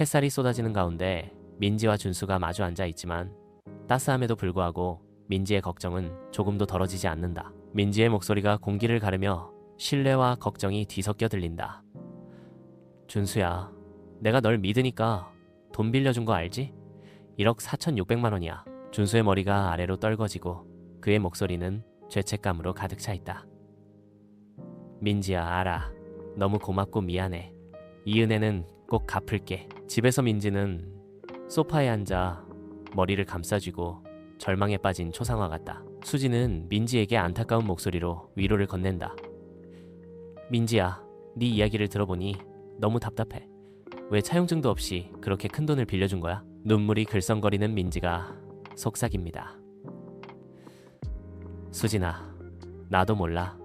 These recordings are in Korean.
햇살이 쏟아지는 가운데 민지와 준수가 마주 앉아 있지만 따스함에도 불구하고 민지의 걱정은 조금도 덜어지지 않는다. 민지의 목소리가 공기를 가르며 신뢰와 걱정이 뒤섞여 들린다. 준수야, 내가 널 믿으니까 돈 빌려준 거 알지? 1억 4,600만 원이야. 준수의 머리가 아래로 떨궈지고 그의 목소리는 죄책감으로 가득 차 있다. 민지야, 알아. 너무 고맙고 미안해. 이 은혜는 꼭 갚을게. 집에서 민지는 소파에 앉아 머리를 감싸쥐고 절망에 빠진 초상화 같다. 수지는 민지에게 안타까운 목소리로 위로를 건넨다. 민지야, 네 이야기를 들어보니 너무 답답해. 왜 차용증도 없이 그렇게 큰 돈을 빌려준 거야? 눈물이 글썽거리는 민지가 속삭입니다. 수진아, 나도 몰라.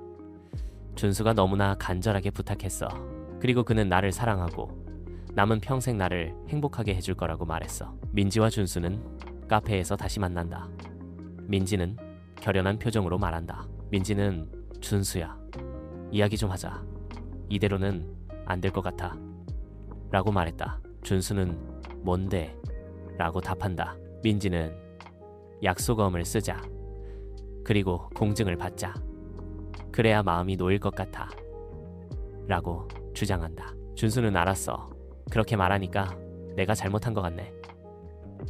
준수가 너무나 간절하게 부탁했어. 그리고 그는 나를 사랑하고 남은 평생 나를 행복하게 해줄 거라고 말했어. 민지와 준수는 카페에서 다시 만난다. 민지는 결연한 표정으로 말한다. 민지는 준수야. 이야기 좀 하자. 이대로는 안 될 것 같아. 라고 말했다. 준수는 뭔데? 라고 답한다. 민지는 약속어음을 쓰자. 그리고 공증을 받자. 그래야 마음이 놓일 것 같아. 라고 주장한다. 준수는 알았어. 그렇게 말하니까 내가 잘못한 것 같네.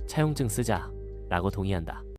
차용증 쓰자. 라고 동의한다.